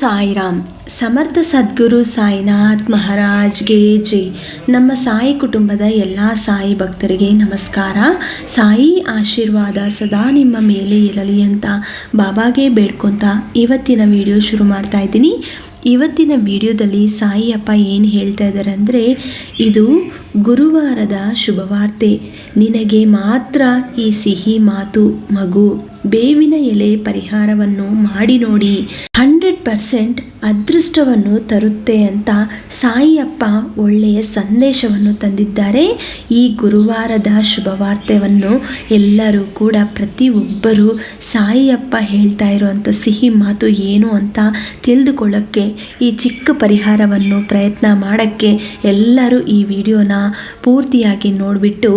ಸಾಯಿರಾಮ್. ಸಮರ್ಥ ಸದ್ಗುರು ಸಾಯಿನಾಥ್ ಮಹಾರಾಜ್ಗೆ ಜೈ. ನಮ್ಮ ಸಾಯಿ ಕುಟುಂಬದ ಎಲ್ಲ ಸಾಯಿ ಭಕ್ತರಿಗೆ ನಮಸ್ಕಾರ. ಸಾಯಿ ಆಶೀರ್ವಾದ ಸದಾ ನಿಮ್ಮ ಮೇಲೆ ಇರಲಿ ಅಂತ ಬಾಬಾಗೆ ಬೇಡ್ಕೊತ ಇವತ್ತಿನ ವಿಡಿಯೋ ಶುರು ಮಾಡ್ತಾ ಇದ್ದೀನಿ. ಇವತ್ತಿನ ವಿಡಿಯೋದಲ್ಲಿ ಸಾಯಿ ಅಪ್ಪ ಏನು ಹೇಳ್ತಾ ಇದ್ದಾರೆ ಅಂದರೆ, ಇದು ಗುರುವಾರದ ಶುಭವಾರ್ತೆ. ನಿನಗೆ ಮಾತ್ರ ಈ ಸಿಹಿ ಮಾತು ಮಗು. ಬೇವಿನ ಎಲೆ ಪರಿಹಾರವನ್ನು ಮಾಡಿ ನೋಡಿ. ಹಂಡ್ರೆಡ್ ಪರ್ಸೆಂಟ್ ಅದೃಷ್ಟವನ್ನು ತರುತ್ತೆ ಅಂತ ಸಾಯಿಯಪ್ಪ ಒಳ್ಳೆಯ ಸಂದೇಶವನ್ನು ತಂದಿದ್ದಾರೆ. ಈ ಗುರುವಾರದ ಶುಭವಾರ್ತೆಯನ್ನು ಎಲ್ಲರೂ ಕೂಡ ಪ್ರತಿಯೊಬ್ಬರು ಸಾಯಿಯಪ್ಪ ಹೇಳ್ತಾ ಇರುವಂಥ ಸಿಹಿ ಮಾತು ಏನು ಅಂತ ತಿಳಿದುಕೊಳ್ಳೋಕ್ಕೆ, ಈ ಚಿಕ್ಕ ಪರಿಹಾರವನ್ನು ಪ್ರಯತ್ನ ಮಾಡೋಕ್ಕೆ ಎಲ್ಲರೂ ಈ ವಿಡಿಯೋನ ಪೂರ್ತಿಯಾಗಿ ನೋಡಿಬಿಟ್ಟು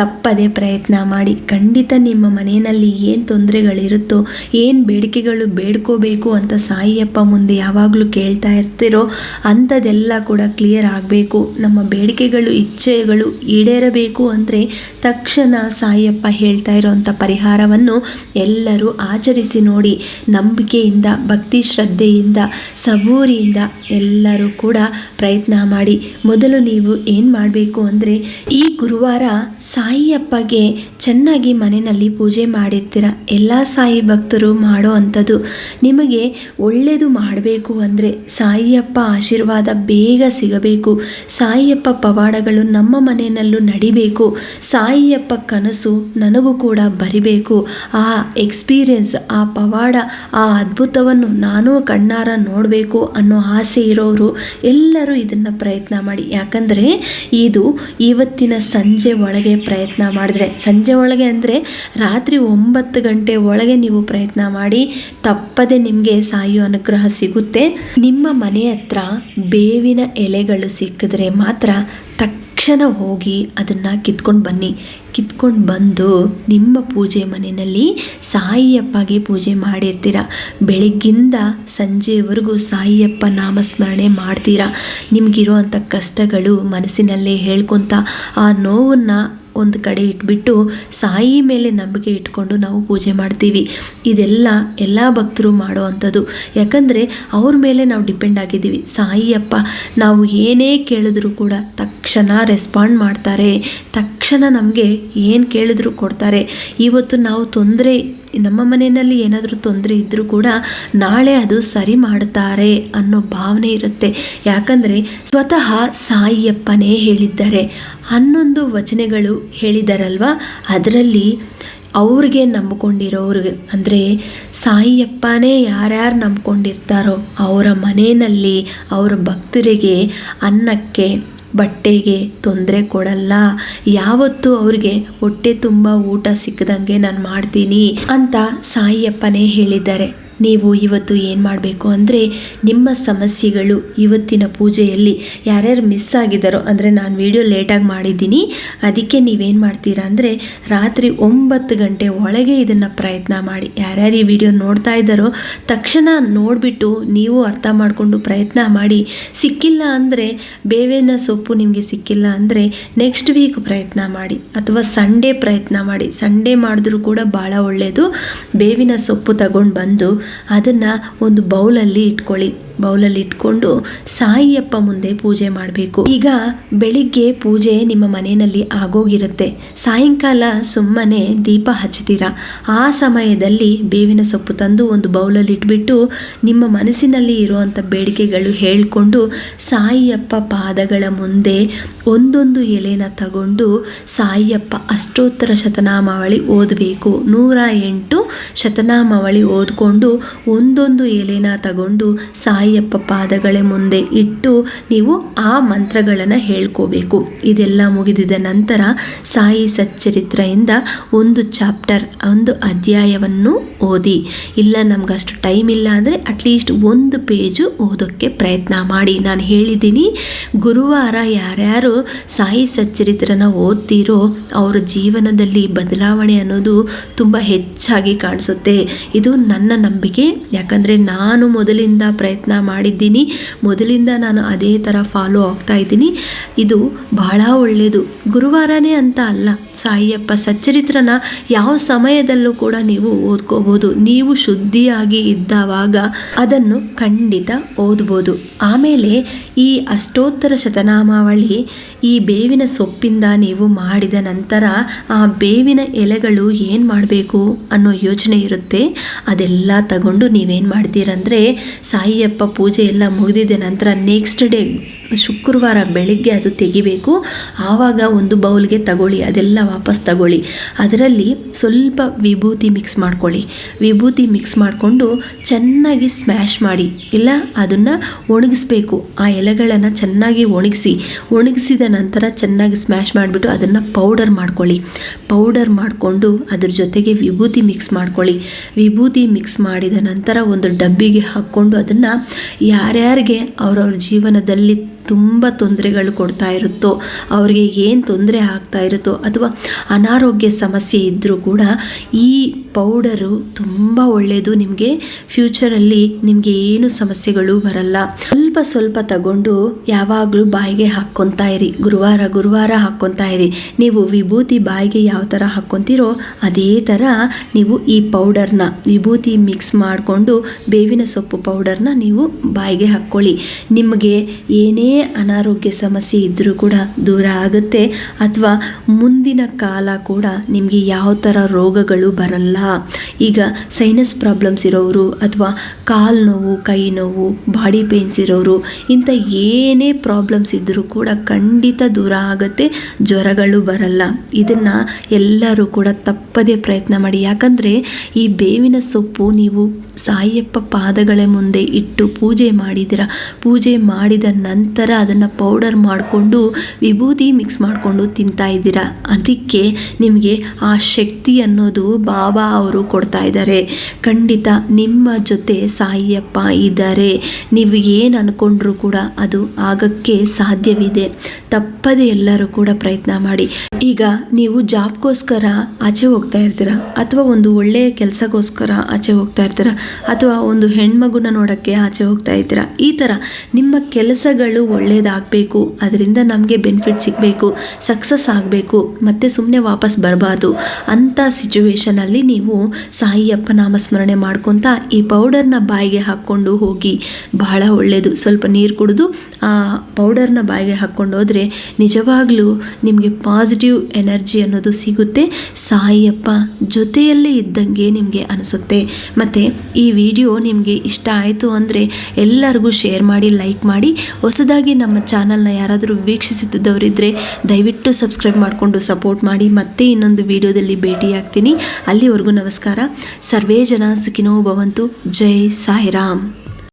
ತಪ್ಪದೆ ಪ್ರಯತ್ನ ಮಾಡಿ. ಖಂಡಿತ ನಿಮ್ಮ ಮನೆಯಲ್ಲಿ ಏನು ತೊಂದರೆಗಳಿರುತ್ತೋ, ಏನು ಬೇಡಿಕೆಗಳು ಬೇಡ್ಕೋಬೇಕು ಅಂತ ಸಾಯಿಯಪ್ಪ ಮುಂದೆ ಯಾವಾಗಲೂ ಕೇಳ್ತಾ ಇರ್ತಿರೋ ಅಂಥದ್ದೆಲ್ಲ ಕೂಡ ಕ್ಲಿಯರ್ ಆಗಬೇಕು. ನಮ್ಮ ಬೇಡಿಕೆಗಳು, ಇಚ್ಛೆಗಳು ಈಡೇರಬೇಕು ಅಂದರೆ ತಕ್ಷಣ ಸಾಯಪ್ಪ ಹೇಳ್ತಾ ಇರೋವಂಥ ಪರಿಹಾರವನ್ನು ಎಲ್ಲರೂ ಆಚರಿಸಿ ನೋಡಿ, ನಂಬಿಕೆಯಿಂದ, ಭಕ್ತಿ ಶ್ರದ್ಧೆಯಿಂದ, ಸಬೂರಿಯಿಂದ ಎಲ್ಲರೂ ಕೂಡ ಪ್ರಯತ್ನ ಮಾಡಿ. ಮೊದಲು ನೀವು ಏನು ಮಾಡಬೇಕು ಅಂದರೆ, ಈ ಗುರುವಾರ ಸಾಯಿಯಪ್ಪಗೆ ಚೆನ್ನಾಗಿ ಮನೆಯಲ್ಲಿ ಪೂಜೆ ಮಾಡಿರ್ತೀರ. ಎಲ್ಲ ಸಾಯಿ ಭಕ್ತರು ಮಾಡೋ ಅಂಥದ್ದು. ನಿಮಗೆ ಒಳ್ಳೆಯದು ಮಾಡಬೇಕು ಅಂದರೆ ಸಾಯಿಯಪ್ಪ ಆಶೀರ್ವಾದ ಬೇಗ ಸಿಗಬೇಕು. ಸಾಯಿಯಪ್ಪ ಪವಾಡಗಳು ನಮ್ಮ ಮನೆಯಲ್ಲೂ ನಡಿಬೇಕು. ಸಾಯಿಯಪ್ಪ ಕನಸು ನನಗೂ ಕೂಡ ಬರಿಬೇಕು. ಆ ಎಕ್ಸ್ಪೀರಿಯನ್ಸ್, ಆ ಪವಾಡ, ಆ ಅದ್ಭುತವನ್ನು ನಾನು ಕಣ್ಣಾರ ನೋಡಬೇಕು ಅನ್ನೋ ಆಸೆ ಇರೋರು ಎಲ್ಲರೂ ಇದನ್ನು ಪ್ರಯತ್ನ ಮಾಡಿ. ಯಾಕಂದರೆ ಇದು ಇವತ್ತಿನ ಸಂಜೆ ಒಳಗೆ ಪ್ರಯತ್ನ ಮಾಡಿದ್ರೆ. ಸಂಜೆ ಒಳಗೆ ಅಂದರೆ ರಾತ್ರಿ ಒಂಬತ್ತು ಗಂಟೆ ಒಳಗೆ ನೀವು ಪ್ರಯತ್ನ ಮಾಡಿ, ತಪ್ಪದೆ ನಿಮಗೆ ಸಾಯೋ ಸಿಗುತ್ತೆ. ನಿಮ್ಮ ಮನೆ ಹತ್ರ ಬೇವಿನ ಎಲೆಗಳು ಸಿಕ್ಕಿದ್ರೆ ಮಾತ್ರ ತಕ್ಷಣ ಹೋಗಿ ಅದನ್ನು ಕಿತ್ಕೊಂಡು ಬನ್ನಿ. ಕಿತ್ಕೊಂಡು ಬಂದು ನಿಮ್ಮ ಪೂಜೆ ಮನೆಯಲ್ಲಿ ಸಾಯಿಯಪ್ಪಗೆ ಪೂಜೆ ಮಾಡಿರ್ತೀರ? ಬೆಳಗ್ಗಿಂದ ಸಂಜೆವರೆಗೂ ಸಾಯಿಯಪ್ಪ ನಾಮಸ್ಮರಣೆ ಮಾಡ್ತೀರಾ? ನಿಮಗಿರೋ ಅಂಥ ಕಷ್ಟಗಳು ಮನಸ್ಸಿನಲ್ಲೇ ಹೇಳ್ಕೊತ ಆ ನೋವನ್ನು ಒಂದು ಕಡೆ ಇಟ್ಬಿಟ್ಟು ಸಾಯಿ ಮೇಲೆ ನಂಬಿಕೆ ಇಟ್ಕೊಂಡು ನಾವು ಪೂಜೆ ಮಾಡ್ತೀವಿ. ಇದೆಲ್ಲ ಎಲ್ಲ ಭಕ್ತರು ಮಾಡೋ ಅಂಥದ್ದು ಯಾಕಂದರೆ ಅವ್ರ ಮೇಲೆ ನಾವು ಡಿಪೆಂಡ್ ಆಗಿದ್ದೀವಿ. ಸಾಯಿಯಪ್ಪ, ನಾವು ಏನೇ ಕೇಳಿದ್ರು ಕೂಡ ತಕ್ಷಣ ರೆಸ್ಪಾಂಡ್ ಮಾಡ್ತಾರೆ. ತಕ್ಷಣ ನಮಗೆ ಏನು ಕೇಳಿದ್ರು ಕೊಡ್ತಾರೆ. ಇವತ್ತು ನಾವು ತೊಂದರೆ, ನಮ್ಮ ಮನೆಯಲ್ಲಿ ಏನಾದರೂ ತೊಂದರೆ ಇದ್ದರೂ ಕೂಡ ನಾಳೆ ಅದು ಸರಿ ಮಾಡ್ತಾರೆ ಅನ್ನೋ ಭಾವನೆ ಇರುತ್ತೆ. ಯಾಕಂದರೆ ಸ್ವತಃ ಸಾಯಿಯಪ್ಪನೇ ಹೇಳಿದ್ದಾರೆ. ಹನ್ನೊಂದು ವಚನಗಳು ಹೇಳಿದಾರಲ್ವ? ಅದರಲ್ಲಿ ಅವ್ರಿಗೆ ನಂಬಿಕೊಂಡಿರೋರಿಗೆ ಅಂದರೆ ಸಾಯಿಯಪ್ಪನೇ ಯಾರ್ಯಾರು ನಂಬ್ಕೊಂಡಿರ್ತಾರೋ ಅವರ ಮನೆಯಲ್ಲಿ ಅವರ ಭಕ್ತರಿಗೆ ಅನ್ನಕ್ಕೆ ಬಟ್ಟೆಗೆ ತೊಂದರೆ ಕೊಡಲ್ಲ. ಯಾವತ್ತೂ ಅವ್ರಿಗೆ ಹೊಟ್ಟೆ ತುಂಬ ಊಟ ಸಿಕ್ಕದಂಗೆ ನಾನು ಮಾಡ್ತೀನಿ ಅಂತ ಸಾಯಿಯಪ್ಪನೇ ಹೇಳಿದ್ದಾರೆ. ನೀವು ಇವತ್ತು ಏನು ಮಾಡಬೇಕು ಅಂದರೆ ನಿಮ್ಮ ಸಮಸ್ಯೆಗಳು ಇವತ್ತಿನ ಪೂಜೆಯಲ್ಲಿ ಯಾರ್ಯಾರು ಮಿಸ್ ಆಗಿದ್ದಾರೋ ಅಂದರೆ ನಾನು ವೀಡಿಯೋ ಲೇಟಾಗಿ ಮಾಡಿದ್ದೀನಿ, ಅದಕ್ಕೆ ನೀವೇನು ಮಾಡ್ತೀರಾ ಅಂದರೆ ರಾತ್ರಿ ಒಂಬತ್ತು ಗಂಟೆ ಒಳಗೆ ಇದನ್ನು ಪ್ರಯತ್ನ ಮಾಡಿ. ಯಾರ್ಯಾರು ಈ ವಿಡಿಯೋ ನೋಡ್ತಾ ಇದ್ದಾರೋ, ತಕ್ಷಣ ನೋಡಿಬಿಟ್ಟು ನೀವು ಅರ್ಥ ಮಾಡಿಕೊಂಡು ಪ್ರಯತ್ನ ಮಾಡಿ. ಸಿಕ್ಕಿಲ್ಲ ಅಂದರೆ ಬೇವಿನ ಸೊಪ್ಪು ನಿಮಗೆ ಸಿಕ್ಕಿಲ್ಲ ಅಂದರೆ ನೆಕ್ಸ್ಟ್ ವೀಕ್ ಪ್ರಯತ್ನ ಮಾಡಿ. ಅಥವಾ ಸಂಡೇ ಪ್ರಯತ್ನ ಮಾಡಿ. ಸಂಡೇ ಮಾಡಿದ್ರೂ ಕೂಡ ಭಾಳ ಒಳ್ಳೆಯದು ಬೇವಿನ ಸೊಪ್ಪು ತಗೊಂಡು ಬಂದು ಅದನ್ನು ಒಂದು ಬೌಲಲ್ಲಿ ಇಟ್ಕೊಳ್ಳಿ. ಬೌಲಲ್ಲಿ ಇಟ್ಕೊಂಡು ಸಾಯಿಯಪ್ಪ ಮುಂದೆ ಪೂಜೆ ಮಾಡಬೇಕು. ಈಗ ಬೆಳಿಗ್ಗೆ ಪೂಜೆ ನಿಮ್ಮ ಮನೆಯಲ್ಲಿ ಆಗೋಗಿರುತ್ತೆ. ಸಾಯಂಕಾಲ ಸುಮ್ಮನೆ ದೀಪ ಹಚ್ತೀರಾ ಆ ಸಮಯದಲ್ಲಿ ಬೇವಿನ ಸೊಪ್ಪು ತಂದು ಒಂದು ಬೌಲಲ್ಲಿ ಇಟ್ಬಿಟ್ಟು ನಿಮ್ಮ ಮನಸ್ಸಿನಲ್ಲಿ ಇರುವಂಥ ಬೇಡಿಕೆಗಳು ಹೇಳಿಕೊಂಡು ಸಾಯಿಯಪ್ಪ ಪಾದಗಳ ಮುಂದೆ ಒಂದೊಂದು ಎಲೆನ ತಗೊಂಡು ಸಾಯಿಯಪ್ಪ ಅಷ್ಟೋತ್ತರ ಶತನಾಮಾವಳಿ ಓದಬೇಕು. ನೂರ ಎಂಟು ಶತನಾಮಾವಳಿ ಓದ್ಕೊಂಡು ಒಂದೊಂದು ಎಲೆನ ತಗೊಂಡು ಸಾಯಿಯಪ್ಪ ಪಾದಗಳ ಮುಂದೆ ಇಟ್ಟು ನೀವು ಆ ಮಂತ್ರಗಳನ್ನು ಹೇಳ್ಕೋಬೇಕು. ಇದೆಲ್ಲ ಮುಗಿದಿದ ನಂತರ ಸಾಯಿ ಸಚ್ಚರಿತ್ರೆಯಿಂದ ಒಂದು ಚಾಪ್ಟರ್, ಒಂದು ಅಧ್ಯಾಯವನ್ನು ಓದಿ. ಇಲ್ಲ ನಮ್ಗೆ ಅಷ್ಟು ಟೈಮ್ ಇಲ್ಲ ಅಂದರೆ ಅಟ್ಲೀಸ್ಟ್ ಒಂದು ಪೇಜು ಓದೋಕ್ಕೆ ಪ್ರಯತ್ನ ಮಾಡಿ. ನಾನು ಹೇಳಿದ್ದೀನಿ, ಗುರುವಾರ ಯಾರ್ಯಾರು ಸಾಯಿ ಸಚ್ಚರಿತ್ರನ ಓದ್ತೀರೋ ಅವರ ಜೀವನದಲ್ಲಿ ಬದಲಾವಣೆ ಅನ್ನೋದು ತುಂಬ ಹೆಚ್ಚಾಗಿ ಕಾಣಿಸುತ್ತೆ. ಇದು ನನ್ನ ನಂಬಿಕೆ. ಯಾಕಂದರೆ ನಾನು ಮೊದಲಿಂದ ಪ್ರಯತ್ನ ಮಾಡಿದ್ದೀನಿ. ಮೊದಲಿಂದ ನಾನು ಅದೇ ಥರ ಫಾಲೋ ಆಗ್ತಾ ಇದ್ದೀನಿ. ಇದು ಬಹಳ ಒಳ್ಳೆಯದು ಗುರುವಾರನೇ ಅಂತ ಅಲ್ಲ, ಸಾಯಿಯಪ್ಪ ಸಚ್ಚರಿತ್ರನ ಯಾವ ಸಮಯದಲ್ಲೂ ಕೂಡ ನೀವು ಓದ್ಕೋಬೋದು ನೀವು ಶುದ್ಧಿಯಾಗಿ ಇದ್ದವಾಗ ಅದನ್ನು ಖಂಡಿತ ಓದ್ಬೋದು. ಆಮೇಲೆ ಈ ಅಷ್ಟೋತ್ತರ ಶತನಾಮಾವಳಿ, ಈ ಬೇವಿನ ಸೊಪ್ಪಿಂದ ನೀವು ಮಾಡಿದ ನಂತರ ಆ ಬೇವಿನ ಎಲೆಗಳು ಏನು ಮಾಡಬೇಕು ಅನ್ನೋ ಯೋಚನೆ ಇರುತ್ತೆ. ಅದೆಲ್ಲ ತಗೊಂಡು ನೀವೇನು ಮಾಡ್ತೀರಂದರೆ, ಸಾಯಿಯಪ್ಪ ಪೂಜೆ ಎಲ್ಲ ಮುಗಿದಿದ ನಂತರ ನೆಕ್ಸ್ಟ್ ಡೇ ಶುಕ್ರವಾರ ಬೆಳಿಗ್ಗೆ ಅದು ತೆಗಿಬೇಕು. ಆವಾಗ ಒಂದು ಬೌಲ್ಗೆ ತಗೊಳ್ಳಿ, ಅದೆಲ್ಲ ವಾಪಸ್ ತಗೊಳ್ಳಿ. ಅದರಲ್ಲಿ ಸ್ವಲ್ಪ ವಿಭೂತಿ ಮಿಕ್ಸ್ ಮಾಡ್ಕೊಳ್ಳಿ. ವಿಭೂತಿ ಮಿಕ್ಸ್ ಮಾಡಿಕೊಂಡು ಚೆನ್ನಾಗಿ ಸ್ಮ್ಯಾಶ್ ಮಾಡಿ, ಇಲ್ಲ ಅದನ್ನು ಒಣಗಿಸ್ಬೇಕು. ಆ ಎಲೆಗಳನ್ನು ಚೆನ್ನಾಗಿ ಒಣಗಿಸಿ, ಒಣಗಿಸಿದ ನಂತರ ಚೆನ್ನಾಗಿ ಸ್ಮ್ಯಾಶ್ ಮಾಡಿಬಿಟ್ಟು ಅದನ್ನು ಪೌಡರ್ ಮಾಡ್ಕೊಳ್ಳಿ. ಪೌಡರ್ ಮಾಡಿಕೊಂಡು ಅದ್ರ ಜೊತೆಗೆ ವಿಭೂತಿ ಮಿಕ್ಸ್ ಮಾಡ್ಕೊಳ್ಳಿ. ವಿಭೂತಿ ಮಿಕ್ಸ್ ಮಾಡಿದ ನಂತರ ಒಂದು ಡಬ್ಬಿಗೆ ಹಾಕ್ಕೊಂಡು ಅದನ್ನು ಯಾರ್ಯಾರಿಗೆ ಅವರವ್ರ ಜೀವನದಲ್ಲಿ ತುಂಬ ತೊಂದರೆಗಳು ಕೊಡ್ತಾ ಇರುತ್ತೋ, ಅವರಿಗೆ ಏನು ತೊಂದರೆ ಆಗ್ತಾ ಇರುತ್ತೋ ಅಥವಾ ಅನಾರೋಗ್ಯ ಸಮಸ್ಯೆ ಇದ್ದರೂ ಕೂಡ ಈ ಪೌಡರು ತುಂಬ ಒಳ್ಳೆಯದು ನಿಮಗೆ ಫ್ಯೂಚರಲ್ಲಿ ನಿಮಗೆ ಏನು ಸಮಸ್ಯೆಗಳು ಬರಲ್ಲ. ಸ್ವಲ್ಪ ಸ್ವಲ್ಪ ತಗೊಂಡು ಯಾವಾಗಲೂ ಬಾಯಿಗೆ ಹಾಕ್ಕೊತಾ ಇರಿ. ಗುರುವಾರ ಗುರುವಾರ ಹಾಕ್ಕೊತಾ ಇರಿ. ನೀವು ವಿಭೂತಿ ಬಾಯಿಗೆ ಯಾವ ಥರ ಹಾಕ್ಕೊತೀರೋ ಅದೇ ಥರ ನೀವು ಈ ಪೌಡರ್ನ, ವಿಭೂತಿ ಮಿಕ್ಸ್ ಮಾಡಿಕೊಂಡು ಬೇವಿನ ಸೊಪ್ಪು ಪೌಡರ್ನ ನೀವು ಬಾಯಿಗೆ ಹಾಕ್ಕೊಳ್ಳಿ. ನಿಮಗೆ ಏನೇ ಅನಾರೋಗ್ಯ ಸಮಸ್ಯೆ ಇದ್ದರೂ ಕೂಡ ದೂರ ಆಗುತ್ತೆ. ಅಥವಾ ಮುಂದಿನ ಕಾಲ ಕೂಡ ನಿಮಗೆ ಯಾವ ಥರ ರೋಗಗಳು ಬರಲ್ಲ. ಈಗ ಸೈನಸ್ ಪ್ರಾಬ್ಲಮ್ಸ್ ಇರೋರು ಅಥವಾ ಕಾಲು ನೋವು, ಕೈ ನೋವು ಬಾಡಿ ಪೇನ್ಸ್ ಇರೋರು ಇಂಥ ಏನೇ ಪ್ರಾಬ್ಲಮ್ಸ್ ಇದ್ದರೂ ಕೂಡ ಖಂಡಿತ ದೂರ ಆಗುತ್ತೆ, ಜ್ವರಗಳು ಬರಲ್ಲ. ಇದನ್ನು ಎಲ್ಲರೂ ಕೂಡ ತಪ್ಪದೇ ಪ್ರಯತ್ನ ಮಾಡಿ. ಯಾಕಂದರೆ ಈ ಬೇವಿನ ಸೊಪ್ಪು ನೀವು ಸಾಯಪ್ಪ ಪಾದಗಳ ಮುಂದೆ ಇಟ್ಟು ಪೂಜೆ ಮಾಡಿದಿರ. ಪೂಜೆ ಮಾಡಿದ ನಂತರ ಅದನ್ನು ಪೌಡರ್ ಮಾಡಿಕೊಂಡು ವಿಭೂತಿ ಮಿಕ್ಸ್ ಮಾಡಿಕೊಂಡು ತಿಂತಾ ಇದ್ದೀರಾ? ಅದಕ್ಕೆ ನಿಮಗೆ ಆ ಶಕ್ತಿ ಅನ್ನೋದು ಬಾಬಾ ಅವರು ಕೊಡ್ತಾ ಇದ್ದಾರೆ. ಖಂಡಿತ ನಿಮ್ಮ ಜೊತೆ ಸಾಯಿಯಪ್ಪ ಇದ್ದಾರೆ. ನೀವು ಏನು ಅಂದ್ಕೊಂಡ್ರೂ ಕೂಡ ಅದು ಆಗಕ್ಕೆ ಸಾಧ್ಯವಿದೆ. ತಪ್ಪದೆ ಎಲ್ಲರೂ ಕೂಡ ಪ್ರಯತ್ನ ಮಾಡಿ. ಈಗ ನೀವು ಜಾಬ್ಗೋಸ್ಕರ ಆಚೆ ಹೋಗ್ತಾ ಇರ್ತೀರ? ಅಥವಾ ಒಂದು ಒಳ್ಳೆಯ ಕೆಲಸಕ್ಕೋಸ್ಕರ ಆಚೆ ಹೋಗ್ತಾ ಇರ್ತೀರ? ಅಥವಾ ಒಂದು ಹೆಣ್ಮಗುನ ನೋಡೋಕ್ಕೆ ಆಚೆ ಹೋಗ್ತಾ ಇರ್ತೀರ? ಈ ಥರ ನಿಮ್ಮ ಕೆಲಸಗಳು ಒಳ್ಳೆಯದಾಗಬೇಕು ಅದರಿಂದ ನಮಗೆ ಬೆನಿಫಿಟ್ ಸಿಗಬೇಕು, ಸಕ್ಸಸ್ ಆಗಬೇಕು, ಮತ್ತು ಸುಮ್ಮನೆ ವಾಪಸ್ ಬರಬಾರ್ದು ಅಂಥ ಸಿಚುವೇಶನಲ್ಲಿ ನೀವು ಸಾಯಿಯಪ್ಪ ನಾಮಸ್ಮರಣೆ ಮಾಡ್ಕೊತಾ ಈ ಪೌಡರ್ನ ಬಾಯಿಗೆ ಹಾಕ್ಕೊಂಡು ಹೋಗಿ. ಬಹಳ ಒಳ್ಳೆಯದು ಸ್ವಲ್ಪ ನೀರು ಕುಡಿದು ಆ ಪೌಡರ್ನ ಬಾಯಿಗೆ ಹಾಕ್ಕೊಂಡು ನಿಜವಾಗ್ಲೂ ನಿಮಗೆ ಪಾಸಿಟಿವ್ ಎನರ್ಜಿ ಅನ್ನೋದು ಸಿಗುತ್ತೆ. ಸಾಯಿಯಪ್ಪ ಜೊತೆಯಲ್ಲೇ ಇದ್ದಂಗೆ ನಿಮಗೆ ಅನಿಸುತ್ತೆ. ಮತ್ತು ಈ ವಿಡಿಯೋ ನಿಮಗೆ ಇಷ್ಟ ಆಯಿತು ಅಂದರೆ ಎಲ್ಲರಿಗೂ ಶೇರ್ ಮಾಡಿ ಲೈಕ್ ಮಾಡಿ. ಹೊಸದಾಗಿ ನಮ್ಮ ಚಾನಲ್ನ ಯಾರಾದರೂ ವೀಕ್ಷಿಸುತ್ತಿದ್ದವರಿದ್ದರೆ ದಯವಿಟ್ಟು ಸಬ್ಸ್ಕ್ರೈಬ್ ಮಾಡಿಕೊಂಡು ಸಪೋರ್ಟ್ ಮಾಡಿ. ಮತ್ತೆ ಇನ್ನೊಂದು ವಿಡಿಯೋದಲ್ಲಿ ಭೇಟಿಯಾಗ್ತೀನಿ. ಅಲ್ಲಿವರೆಗೂ ನಮಸ್ಕಾರ. ಸರ್ವೇ ಜನ ಸುಖಿನೋ ಭವಂತು. ಜೈ ಸಾಯಿರಾಮ್.